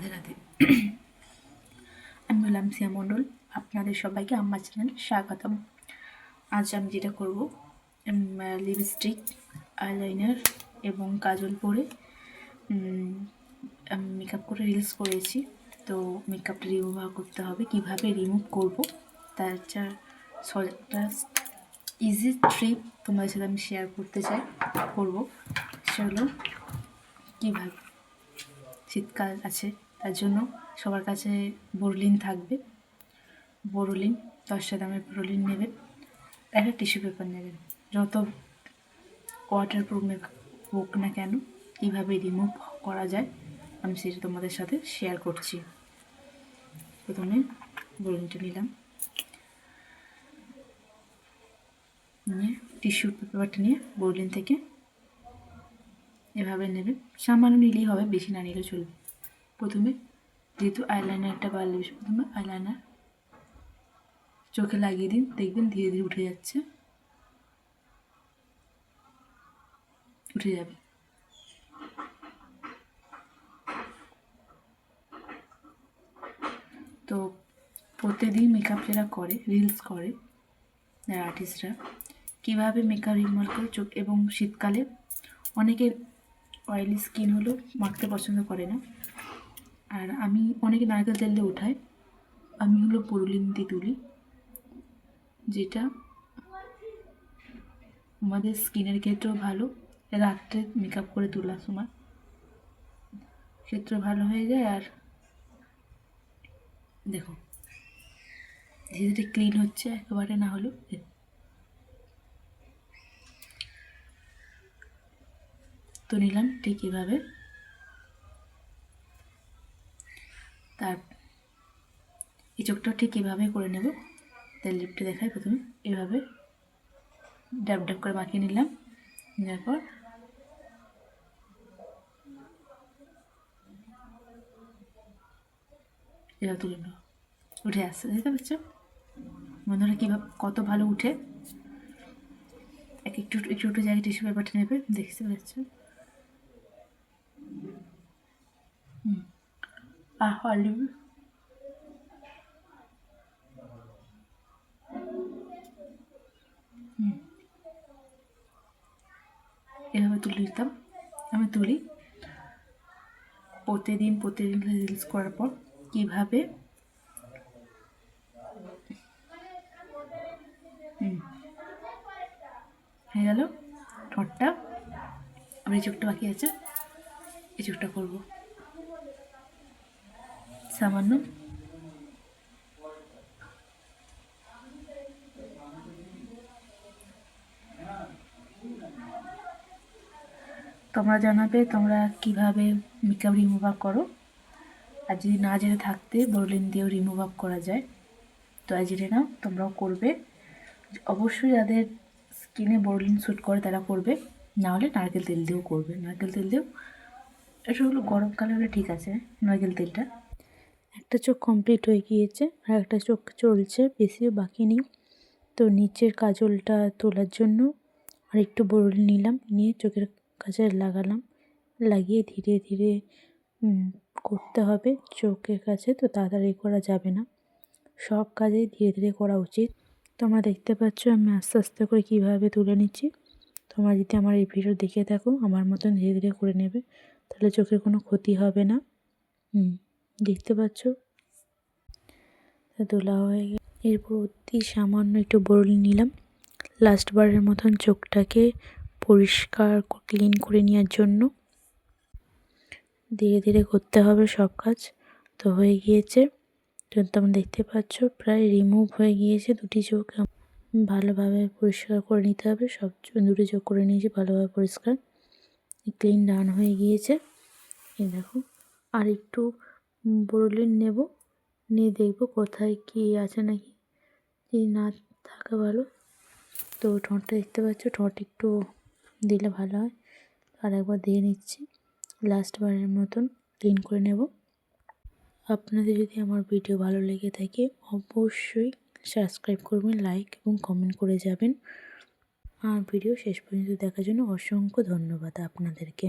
রাধে রাধে। আমি হলাম সিয়া মণ্ডল। আপনাদের সবাইকে আমার চ্যানেল স্বাগতম। আজ আমি যেটা করব লিপস্টিক, আইলাইনার এবং কাজল পরে মেকআপ করে রিলস করেছি। তো মেকআপটা রিমুভ করতে হবে। কীভাবে রিমুভ করব, তার একটা ইজি ট্রিপ তোমাদের সাথে আমি শেয়ার করতে চাই, করব। সেটা হলো কীভাবে? শীতকাল আছে। তার জন্য সবার কাছে বোরলিন থাকবে। বোরলিন, দশটা দামের বোরলিন নেবেন। একটা টিস্যু পেপার নেবেন। যত ওয়াটার প্রুফের হোক না কেন, কীভাবে রিমুভ করা যায়, আমি সেটা তোমাদের সাথে শেয়ার করছি। প্রথমে বোরলিনটা নিলাম। নিয়ে টিস্যু পেপারটা নিয়ে বোরলিন থেকে এভাবে নেবে সামান্য নিলেই হবে, বেশি না নিলে চলবে। প্রথমে যেহেতু আইলাইনারটা বাড়লে বেশি প্রথমে আইলাইনার চোখে লাগিয়ে দিন, দেখবেন ধীরে ধীরে উঠে যাচ্ছে। উঠে যাবে। তো প্রতিদিন মেকআপ যারা করে রিলস করে, যারা আর্টিস্টরা কীভাবে মেকআপ রিমুভ করে চোখ এবং শীতকালে? অনেকের অয়েলি স্কিন হলো মাখতে পছন্দ করে না। আর আমি অনেকে নারকেল তেল দিয়ে উঠাই। আমি হলো পুরুলিন দিয়ে তুলি, যেটা আমাদের স্কিনের ক্ষেত্রেও ভালো। রাত্রে মেকআপ করে তোলার সময় ক্ষেত্রে ভালো হয়ে যায়। আর দেখো, ধীরে ধীরে ক্লিন হচ্ছে একেবারে না হলেও। তো নিলাম ঠিক এভাবে। তার এই চোখটা ঠিক এভাবে করে নেব। তার লিপটা দেখায় প্রথমে। এভাবে ডাব ডাব করে মাখিয়ে নিলাম। নেওয়ার পর এভাবে তুলে নেব। উঠে আসছে, দেখতে পাচ্ছ? বন্ধুরা কীভাবে, কত ভালো উঠে। এক একটু একটু একটু জায়গায় টিস্যু পেপারটা নেবে, দেখতে পাচ্ছ? আর হলিউড এভাবে তুলে দিতাম আমি তুলি প্রতিদিন প্রতিদিন রিলস করার পর কীভাবে হয়ে গেল ঠোঁটটা আমার এই চোখটা বাকি আছে। এই চোখটা করব। সামান্য। তোমরা জানাবে তোমরা কীভাবে মেকআপ রিমুভ আপ করো। আর যদি না জেনে থাকতে বরলিন দিয়েও রিমুভ আপ করা যায়। তো জেনে নাও, তোমরাও করবে। অবশ্যই যাদের স্কিনে বরলিন শ্যুট করে তারা করবে। না হলে নারকেল তেল দিয়েও করবে। নারকেল তেল দিয়েও, এটা হলো গরমকালে হলে ঠিক আছে, নারকেল তেলটা। একটা চোখ কমপ্লিট হয়ে গিয়েছে আর একটা চোখ চলছে, বেশিও বাকি নেই। তো নিচের কাজলটা তোলার জন্য আর একটু বরল নিলাম, নিয়ে চোখের কাছে লাগালাম। লাগিয়ে ধীরে ধীরে করতে হবে চোখের কাছে, তো তাড়াতাড়ি করা যাবে না। সব কাজেই ধীরে ধীরে করা উচিত। তোমরা দেখতে পাচ্ছ আমি আস্তে আস্তে করে কীভাবে তুলে নিচ্ছি। তোমরা যদি আমার এই ভিডিও দেখে থাকো, আমার মতন ধীরে ধীরে করে নেবে, তাহলে চোখের কোনো ক্ষতি হবে না। হুম। দেখতে পাচ্ছ? তোলা হয়ে গেছে এরপর অতি সামান্য একটু বরলি নিলাম। লাস্টবারের মতন চোখটাকে পরিষ্কার ক্লিন করে নেওয়ার জন্য। ধীরে ধীরে করতে হবে সব কাজ। তো হয়ে গিয়েছে। তো তোমরা দেখতে পাচ্ছ, প্রায় রিমুভ হয়ে গিয়েছে দুটি চোখ। ভালোভাবে পরিষ্কার করে নিতে হবে। সব দুটি চোখ করে নিয়েছি ভালোভাবে পরিষ্কার। ক্লিন ডান হয়ে গিয়েছে। এই দেখো আর একটু ব্রোলিন নেব, নিয়ে দেখব কোথায় কি আছে নাকি। যদি না থাকে ভালো, তো ঠোঁটটা দেখতে পাচ্ছ, ঠোঁট একটু দিলে ভালো হয়। আর একবার দিয়ে নিচ্ছি লাস্ট বারের মতন ক্লিন করে নেব। আপনাদের যদি আমার ভিডিও ভালো লেগে থাকে, অবশ্যই সাবস্ক্রাইব করবেন লাইক এবং কমেন্ট করে যাবেন। আর ভিডিও শেষ পর্যন্ত দেখার জন্য অসংখ্য ধন্যবাদ আপনাদেরকে।